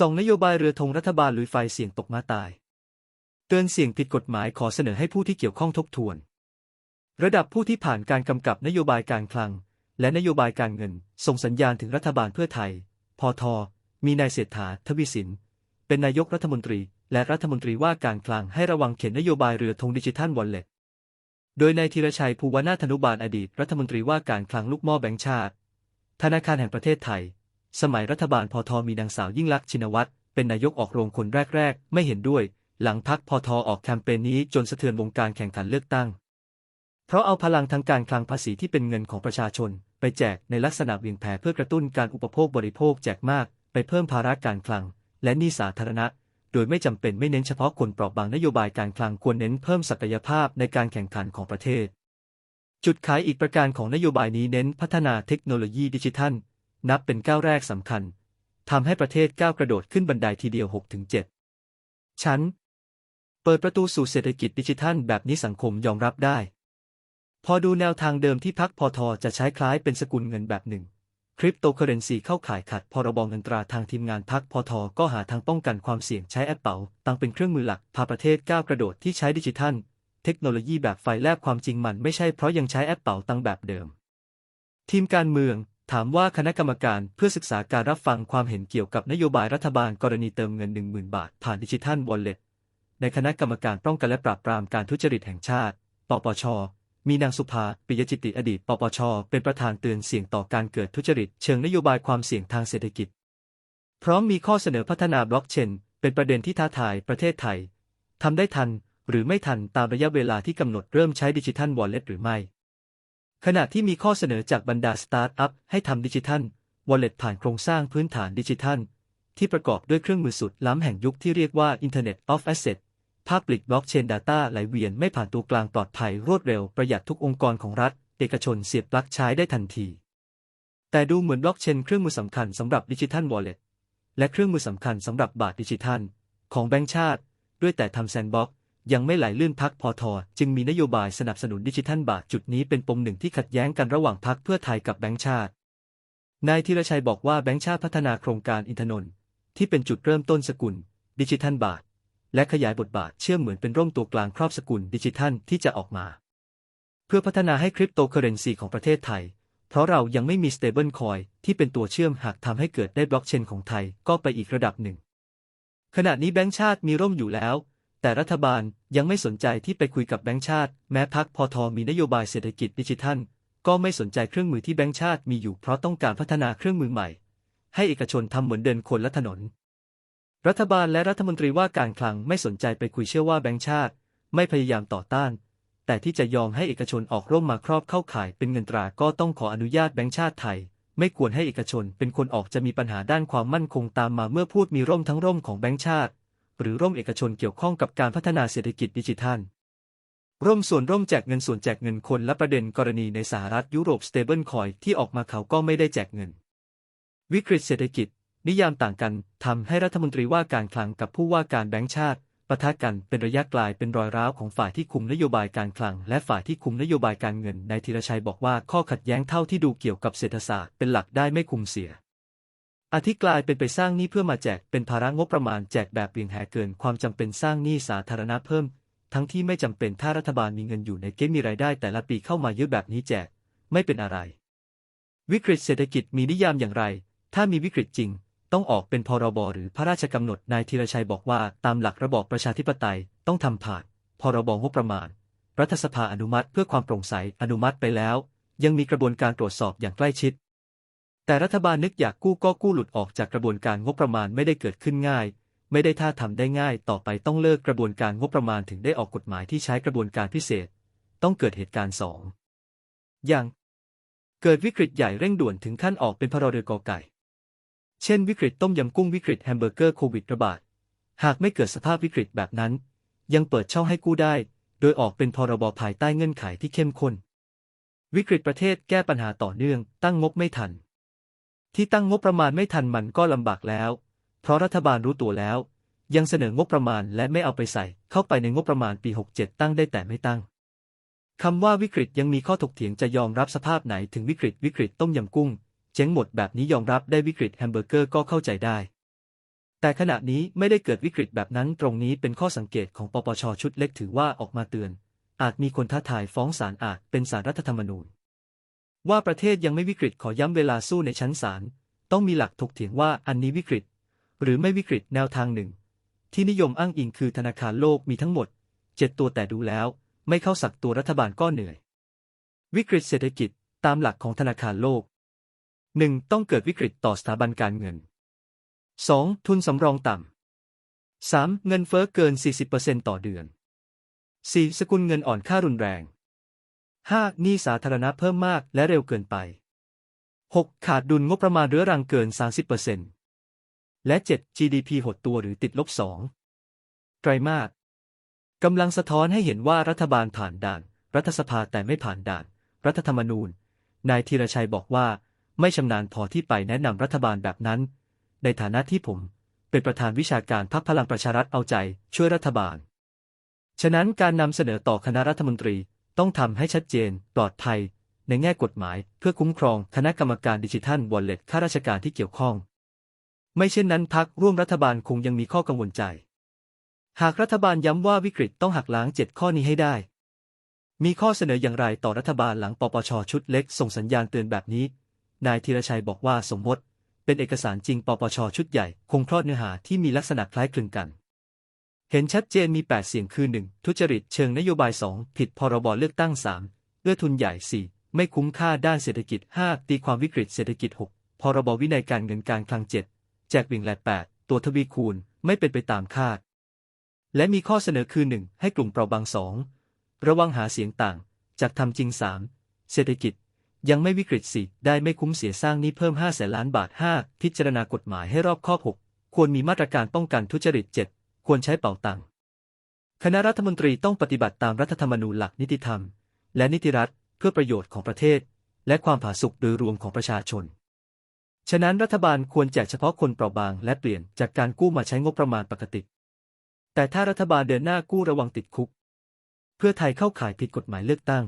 สองนโยบายเรือธงรัฐบาลลุยไฟเสี่ยงตกมาตาย เตือนเสี่ยงผิดกฎหมายขอเสนอให้ผู้ที่เกี่ยวข้องทบทวน ระดับผู้ที่ผ่านการกำกับนโยบายการคลัง และนโยบายการเงิน ส่งสัญญาณถึงรัฐบาลเพื่อไทย พอทอมีนายเศรษฐาทวีสิน เป็นนายกรัฐมนตรี และรัฐมนตรีว่าการคลังให้ระวังเข็นนโยบายเรือธงดิจิทัลวอลเล็ตโดยนายธีรชัยภูวนาถนุบาลอดีต รัฐมนตรีว่าการคลังลูกหม้อแบงก์ชาติ ธนาคารแห่งประเทศไทย สมัยรัฐบาลพอทอมีนางสาวยิ่งลักษณ์ชินวัตรเป็นนายกออกโรงคนแรก ๆ ไม่เห็นด้วย หลังพักพอทอออกแคมเปญนี้จนสะเทือนวงการแข่งขันเลือกตั้ง เพราะเอาพลังทางการคลังภาษีที่เป็นเงินของประชาชน ไปแจกในลักษณะเวียงแผเพื่อกระตุ้นการอุปโภคบริโภคแจกมาก ไปเพิ่มภาระการคลัง และหนี้สาธารณะ โดยไม่จำเป็นไม่เน้นเฉพาะคนเปราะบางนโยบายการคลังควรเน้นเพิ่มศักยภาพในการแข่งขันของประเทศ จุดขายอีกประการของนโยบายนี้เน้นพัฒนาเทคโนโลยีดิจิทัล นับเป็นก้าวแรกสำคัญทำให้ประเทศก้าวกระโดดขึ้นบันไดทีเดียว 6-7 ชั้น เปิดประตูสู่เศรษฐกิจดิจิทัลแบบนี้สังคมยอมรับได้ พอดูแนวทางเดิมที่พักพอทอจะใช้คล้ายเป็นสกุลเงินแบบหนึ่ง คริปโตเคอเรนซีเข้าข่ายขัดพรบเงินตราทางทีมงานพักพอทอก็หาทางป้องกันความเสี่ยงใช้แอปเป๋าตังเป็นเครื่องมือหลักพาประเทศก้าวกระโดดที่ใช้ดิจิทัล เทคโนโลยีแบบไฟแลบความจริงมันไม่ใช่เพราะยังใช้แอปเป๋าตังแบบเดิม ทีมการเมือง ถามว่าคณะกรรมการเพื่อศึกษาการรับฟังความเห็นเกี่ยวกับนโยบายรัฐบาลกรณีเติมเงิน 10,000 บาท ผ่านดิจิทัลวอลเล็ตในคณะกรรมการป้องกันและปราบปรามการทุจริตแห่งชาติ ปปช มีนางสุภา ปิยจิติอดีต ปปช เป็นประธานเตือนเสี่ยงต่อการเกิดทุจริต เชิงนโยบายความเสี่ยงทางเศรษฐกิจ พร้อมมีข้อเสนอพัฒนาบล็อกเชน เป็นประเด็นที่ท้าทายประเทศไทยทำได้ทันหรือไม่ทันตามระยะเวลาที่กำหนดเริ่มใช้ดิจิทัลวอลเล็ตหรือไม่ ขณะที่มีข้อเสนอจากบรรดาสตาร์ทอัพให้ทำดิจิทัล Wallet ผ่านโครงสร้างพื้นฐานดิจิทัล ที่ประกอบด้วยเครื่องมือสุดล้ำแห่งยุคที่เรียกว่า Internet of Assets ภาพปลิกบล็อกเชน Data ไหลเวียนไม่ผ่านตัวกลางปลอดภัยรวดเร็วประหยัดทุกองค์กรของรัฐ เอกชนเสียบปลั๊กใช้ได้ทันที แต่ดูเหมือนบล็อกเชนเครื่องมือสำคัญสำหรับดิจิทัลวอลเล็ตและเครื่องมือสำคัญสำหรับบาทดิจิทัล ของแบงก์ชาติ ด้วยแต่ทำแซนด์บ็อก ยังไม่ไหลลื่นพักพอทอจึงมีนโยบายสนับสนุนดิจิทัลบาทจุดนี้เป็นปมหนึ่งที่ขัดแย้งกันระหว่างพักเพื่อไทยกับแบงก์ชาติ นายธีรชัยบอกว่าแบงก์ชาติพัฒนาโครงการอินทนนท์ที่เป็นจุดเริ่มต้นสกุล ดิจิทัลบาท และขยายบทบาทเชื่อมเหมือนเป็นร่มตัวกลางครอบสกุลดิจิทัลที่จะออกมา เพื่อพัฒนาให้คริปโตเคอเรนซีของประเทศไทย เพราะเรายังไม่มีสเตเบิลคอยที่เป็นตัวเชื่อมหากทำให้เกิดได้บล็อกเชนของไทยก็ไปอีกระดับหนึ่งขณะนี้แบงก์ชาติมีร่มอยู่แล้ว แต่รัฐบาลยังไม่สนใจที่ไปคุยกับแบงก์ชาติ แม้พักพอทอมีนโยบายเศรษฐกิจดิจิทัล ก็ไม่สนใจเครื่องมือที่แบงก์ชาติมีอยู่เพราะต้องการพัฒนาเครื่องมือใหม่ ให้เอกชนทำเหมือนเดินคนละถนน รัฐบาลและรัฐมนตรีว่าการคลังไม่สนใจไปคุยเชื่อว่าแบงก์ชาติ ไม่พยายามต่อต้าน แต่ที่จะยอมให้เอกชนออกร่มมาครอบเข้าข่ายเป็นเงินตราก็ต้องขออนุญาตแบงก์ชาติไทยไม่ควรให้เอกชนเป็นคนออกจะมีปัญหาด้านความมั่นคงตามมาเมื่อพูดมีร่มทั้งร่มของแบงก์ชาติ หรือร่วมเอกชนเกี่ยวข้องกับการพัฒนาเศรษฐกิจดิจิทัล ร่วมส่วนร่วมแจกเงินส่วนแจกเงินคนและประเด็นกรณีในสหรัฐยุโรปสเตเบิลคอยที่ออกมาเขาก็ไม่ได้แจกเงิน วิกฤตเศรษฐกิจ นิยามต่างกันทำให้รัฐมนตรีว่าการคลังกับผู้ว่าการแบงก์ชาติปะทะกันเป็นระยะกลายเป็นรอยร้าวของฝ่ายที่คุมนโยบายการคลัง และฝ่ายที่คุมนโยบายการเงินนายธีรชัยบอกว่าข้อขัดแย้งเท่าที่ดูเกี่ยวกับเศรษฐศาสตร์เป็นหลักได้ไม่คุมเสีย อาทิกลายเป็นไปสร้างหนี้เพื่อมาแจกเป็นภาระงบประมาณแจกแบบเพียงแหเกินความจำเป็นสร้างหนี้สาธารณะเพิ่ม ทั้งที่ไม่จำเป็นถ้ารัฐบาลมีเงินอยู่ในเกมมีรายได้แต่ละปีเข้ามาเยอะแบบนี้แจก ไม่เป็นอะไร วิกฤตเศรษฐกิจมีนิยามอย่างไร ถ้ามีวิกฤตจริง ต้องออกเป็นพรบหรือพระราชกำหนดนายธีรชัยบอกว่า ตามหลักระบอบประชาธิปไตยต้องทำผ่านพรบงบประมาณ รัฐสภาอนุมัติเพื่อความโปร่งใสอนุมัติไปแล้ว ยังมีกระบวนการตรวจสอบอย่างใกล้ชิด แต่รัฐบาลนึกอยากกู้ก็กู้หลุดออกจากกระบวนการงบประมาณไม่ได้เกิดขึ้นง่าย ไม่ได้ท่าทำได้ง่าย ต่อไปต้องเลิกกระบวนการงบประมาณถึงได้ออกกฎหมายที่ใช้กระบวนการพิเศษ ต้องเกิดเหตุการณ์สองอย่าง เกิดวิกฤตใหญ่เร่งด่วนถึงขั้นออกเป็นพรเรือกอไก่ เช่นวิกฤตต้มยำกุ้งวิกฤตแฮมเบอร์เกอร์โควิดระบาด หากไม่เกิดสภาพวิกฤตแบบนั้น ยังเปิดช่องให้กู้ได้ โดยออกเป็นพรบภายใต้เงื่อนไขที่เข้มข้น วิกฤตประเทศแก้ปัญหาต่อเนื่อง ตั้งงบไม่ทัน ที่ตั้งงบประมาณไม่ทันมันก็ลำบากแล้ว เพราะรัฐบาลรู้ตัวแล้ว ยังเสนองบประมาณและไม่เอาไปใส่ เข้าไปในงบประมาณปี 67 ตั้งได้แต่ไม่ตั้งคำว่าวิกฤตยังมีข้อถกเถียงจะยอมรับสภาพไหนถึงวิกฤตวิกฤตต้มยำกุ้ง เจ๊งหมดแบบนี้ยอมรับได้วิกฤตแฮมเบอร์เกอร์ก็เข้าใจได้ แต่ขณะนี้ไม่ได้เกิดวิกฤตแบบนั้นตรงนี้เป็นข้อสังเกตของปปชชุดเล็กถือว่าออกมาเตือน อาจมีคนท้าทายฟ้องศาลอาจเป็นศาลรัฐธรรมนูญ ว่าประเทศยังไม่วิกฤตขอย้ำเวลาสู้ในชั้นศาลต้องมีหลักถกเถียงว่าอันนี้วิกฤต หรือไม่วิกฤตแนวทางหนึ่ง ที่นิยมอ้างอิงคือธนาคารโลกมีทั้งหมดเจ็ดตัวแต่ดูแล้ว ไม่เข้าสักตัวรัฐบาลก็เหนื่อย วิกฤตเศรษฐกิจตามหลักของธนาคารโลก 1. ต้องเกิดวิกฤตต่อสถาบันการเงิน 2. ทุนสำรองต่ำ 3. เงินเฟ้อเกิน 40%ต่อเดือน 4. สกุลเงินอ่อนค่ารุนแรง 5. หนี้สาธารณะเพิ่มมากและเร็วเกินไป 6. ขาดดุลงบประมาณเรื้อรังเกิน 30%และ 7. GDP หดตัวหรือติดลบ 2 ไตรมาสกำลังสะท้อนให้เห็นว่ารัฐบาลผ่านด่าน รัฐสภาแต่ไม่ผ่านด่าน รัฐธรรมนูญ นายธีรชัยบอกว่า ไม่ชำนาญพอที่ไปแนะนำรัฐบาลแบบนั้น ในฐานะที่ผม เป็นประธานวิชาการพรรคพลังประชารัฐเอาใจ ช่วยรัฐบาล ฉะนั้นการนำเสนอต่อคณะรัฐมนตรี ต้องทำให้ชัดเจน ปลอดภัย ในแง่กฎหมาย เพื่อคุ้มครองคณะกรรมการดิจิทัลวอลเล็ตข้าราชการที่เกี่ยวข้อง ไม่เช่นนั้นพักร่วมรัฐบาลคงยังมีข้อกังวลใจ หากรัฐบาลย้ำว่าวิกฤตต้องหักล้างเจ็ดข้อนี้ให้ได้ มีข้อเสนออย่างไรต่อรัฐบาลหลังปปชชุดเล็กส่งสัญญาณเตือนแบบนี้ นายธีรชัยบอกว่าสมมติ เป็นเอกสารจริงปปชชุดใหญ่ คงคลอดเนื้อหาที่มีลักษณะคล้ายคลึงกัน เห็นชัดเจนมี 8 เสียงคือ 1. ทุจริตเชิงนโยบาย 2. ผิดพรบเลือกตั้ง 3. เอื้อทุนใหญ่ 4. ไม่คุ้มค่าด้านเศรษฐกิจ 5. ตีความวิกฤตเศรษฐกิจ 6. พรบวินัยการเงินการคลัง 7. แจกวิ่งแหลด8 ตัวทวีคูณไม่เป็นไปตามคาด และมีข้อเสนอคือ 1. ให้กลุ่มเปราะบาง 2. ระวังหาเสียงต่าง จากทำจริง 3. เศรษฐกิจ ยังไม่วิกฤตสิได้ไม่คุ้มเสียสร้างนี้เพิ่ม5แสนล้านบาท 5. พิจารณากฎหมายให้รอบคอบ 6. ควรมีมาตรการป้องกันทุจริต 7. ควรใช้เป่าตังค์คณะรัฐมนตรีต้องปฏิบัติตามรัฐธรรมนูญหลักนิติธรรม และนิติรัฐเพื่อประโยชน์ของประเทศ และความผาสุกโดยรวมของประชาชน ฉะนั้นรัฐบาลควรแจกเฉพาะคนเปราะบางและเปลี่ยนจากการกู้มาใช้งบประมาณปกติ แต่ถ้ารัฐบาลเดินหน้ากู้ระวังติดคุก เพื่อไทยเข้าข่ายผิดกฎหมายเลือกตั้ง